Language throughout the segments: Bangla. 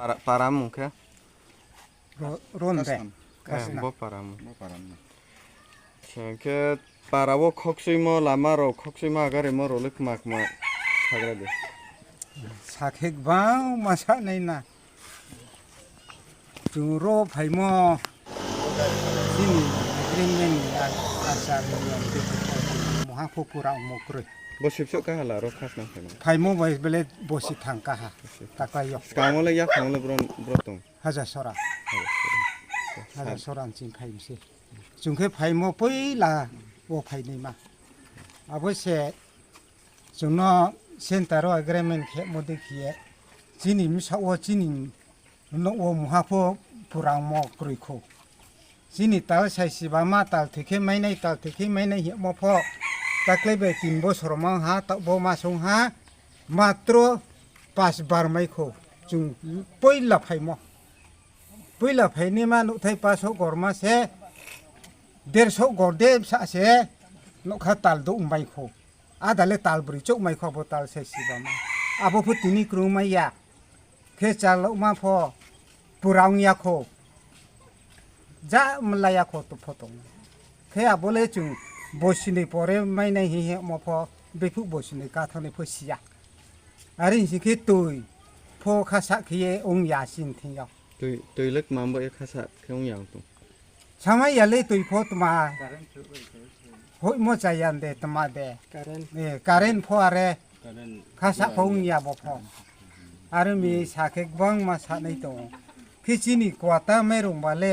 Para paramu ke? ro- ronde. Eh, kasna bo paramu. Bo khoksuimo lamaro khoksuima agari mo rolik mak ma sagra de. sakhek bang masa nei na juro phaimo sini agreement ya asar yang di moha pupura mokre Bo sipsuk ka hala ro khasna khana. phaimo bai bele bosi thangka ha takayo Skamole ya khamole bron brotong. haja sora haja sora chin phaimse jungkhe phaimo poila o phaini ma abose jungno sentaro agreement khe mode khie chini misa o chini no o muhapho purang mo kruikho chini tal sai siba ma tal thekhe mai nai tal thekhe mai nai hi mo pho takle be tin বসিনি পরে মাইনাই হি হে মফ বেফু বসিনি গাথনে ফসিয়া আরে হিকে তুই ফো খাসা খিয়ে ওংয়া সিন থিয়া তুই তুই লক মামব এ খাসা খিয়ে ওংয়া তু সামাই ইয়ালে তুই ফো তোমা হই মো চাইয়ান দে তোমা দে কারেন এ কারেন ফো আরে কারেন খাসা ফো ওংয়া বফ আরে মি সাকে গবং মা সানাই তো খিচিনি কোয়াতা মেরুম বালে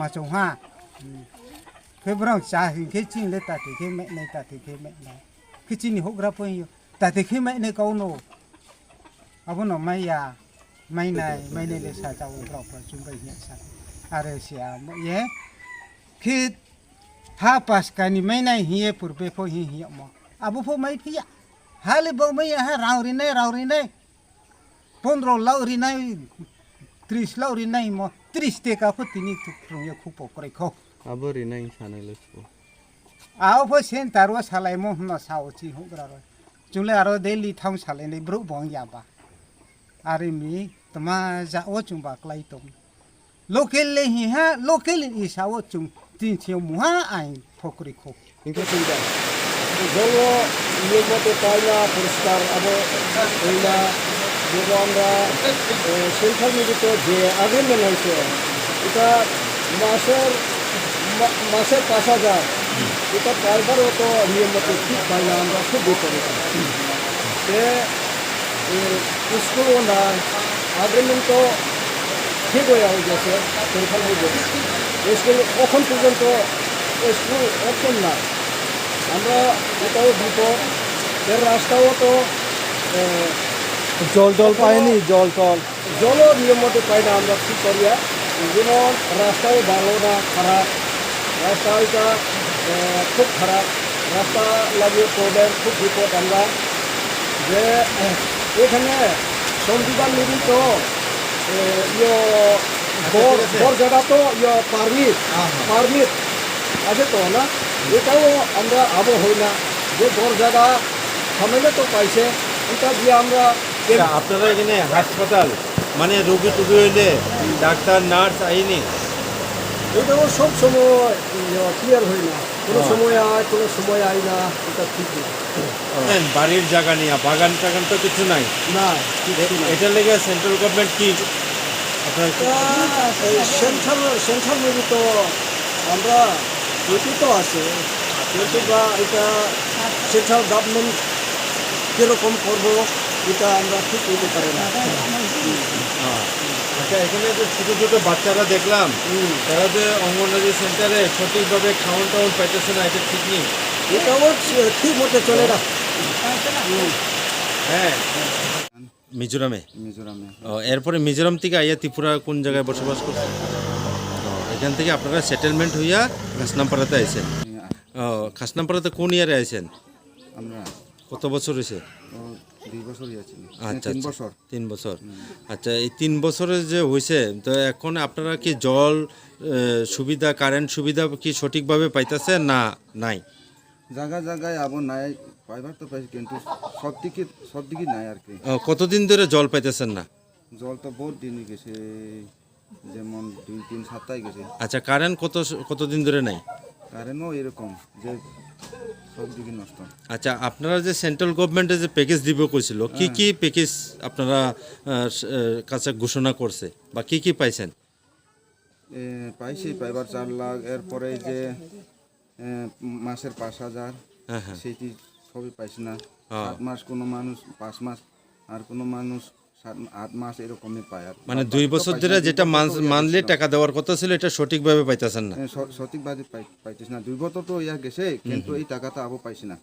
มาชงห้าคือเราจ่าหิงเคจิงเลยแต่ถึงเคแม่ในต่ถึงเคแม่ในคิดจิงนี่หกรับเพื่อนอยู่แต่ถึงเคแม่ในเกาโนเอาพวกหน่ไม่ยาไม่ในไม่ในเลยสาเจ้าเราประชุมไปเหยียสักอะไรเสียมเยคือถ้าปัสกันนี่ไม่ในเฮียปุรเปพอเฮียเฮียมออาบุพไม่พี่ยะฮาลิบอกไม่ยาฮะเรารินได้เรารินได้ปนรอเรารินได้ po krai kho Abo ri nai sana le su. ao pho sen tarwa salai mo na sao chi hu gra ro chule aro daily thong salai nei bro bong ya ba ari mi tama za o chung ba klai tong local le hi ha local i sa o chung tin chiu mu ha ai pho krai kho Inke sudah. জল ইয়ে মতো পাই না পরিষ্কার আবার যেগুলো আমরা সেন্ট্রাল মিডিতে যে আগেমেন্ট হয়েছে, এটা মাসের মাসের পাঁচ হাজার, এটা পাইবারও তো নিয়ম মতো ঠিক পাই না, আমরা খুব বিপরীত। সে স্কুল না আগেমেন্ট তো ঠিক হয়ে গেছে সেন্ট্রাল মিডিয়া স্কুল এখন পর্যন্ত স্কুল ওপেন না। আমরা এটাও বিপদ এর রাস্তাও তো জল টল পায়নি জল টল। জলও নিয়ম মতো পাই না আমরা কী করিয়া যেমন রাস্তাও ভালো না খারাপ রাস্তা এটা খুব খারাপ রাস্তা লাগিয়ে প্রবলেম খুব বিপদ আমরা। যে এখানে সংবিধান নির্মিত আহ, ইয়ে বর বরজাদা তো ইয়ে পারমিট পারমিট আছে তো না? এটাও আমরা আবো হই না। যে বরজাদা সামনে তো পাইছে এটা দিয়ে আমরা আচ্ছা, আপনারা এখানে হাসপাতাল মানে রোগী টুগী হইলে ডাক্তার নার্স আইনি? এটাও সব সময় ক্লিয়ার হয় না। কোনো সময় আয় কোনো সময় আয় না এটা ঠিক না। হ্যাঁ, বাড়ির জায়গা নিয়ে বাগান টাগান তো কিছু নাই। না এটার লেগে সেন্ট্রাল গভর্নমেন্ট কি? আপনার সেন্ট্রাল সেন্ট্রাল মুভি তো আমরা এটি তো আছে। কিন্তু বা এটা সেন্ট্রাল গভর্নমেন্ট কীরকম করব? এটা আমরা ঠিক করতে পারি না। আচ্ছা এখানে যে ছোটো ছোটো বাচ্চারা দেখলাম তারা যে অঙ্গনওয়াড়ি সেন্টারে সঠিকভাবে খাওয়ান টাউন পাইতেছে না এটা ঠিক নেই? এটাও ঠিক মতো চলে না। হ্যাঁ। মিজোরামে? মিজোরামে। ও, এরপরে মিজোরাম থেকে আইয়া ত্রিপুরা কোন জায়গায় বসবাস করছেন ও, এখান থেকে আপনারা সেটেলমেন্ট হইয়া খাসনামপাড়াতে আইছেন। ও খাসনামপাড়াতে কোন ইয়ারে আইছেন? আমরা। কত বছর হয়েছে দুই বছরই আছি। আচ্ছা তিন আচ্ছা। বছর। তিন বছর। আচ্ছা এই তিন বছরের যে হয়েছে তো এখন আপনারা কি জল সুবিধা কারেন্ট সুবিধা কি সঠিকভাবে পাইতেছেন না নাই? জায়গা জায়গায় আবার নাই পাইবার তো পাইছি কিন্তু সব দিকে সব দিকে নাই আর কি। কতদিন ধরে জল পাইতেছেন না? জল তো বহুত দিনই গেছে যেমন দুই তিন সপ্তাহে গেছে। আচ্ছা কারেন্ট কত কতদিন ধরে নাই? কারেন্টও এরকম যে আচ্ছা আপনারা যে সেন্ট্রাল গভর্নমেন্টে যে প্যাকেজ দিব কইছিল কি কি প্যাকেজ আপনারা কাছে ঘোষণা করছে বা কি কি পাইছেন? পাইছি পাইবার চার লাখ এরপরে যে মাসের পাঁচ হাজার হ্যাঁ হ্যাঁ। সেটি সবই পাইছি না। হ্যাঁ। সাত মাস কোনো মানুষ পাঁচ মাস আর কোনো মানুষ আট মাস এরকমই পায় আর মানে দুই বছর ধরে যেটা মান্থলি টাকা দেওয়ার কথা ছিল এটা সঠিকভাবে পাইতেছেন না। সঠিক ভাবে সঠিকভাবে পাইতেছি না। দুই বছর তো ইয়া গেছে কিন্তু এই টাকাটা আবার পাইছি না।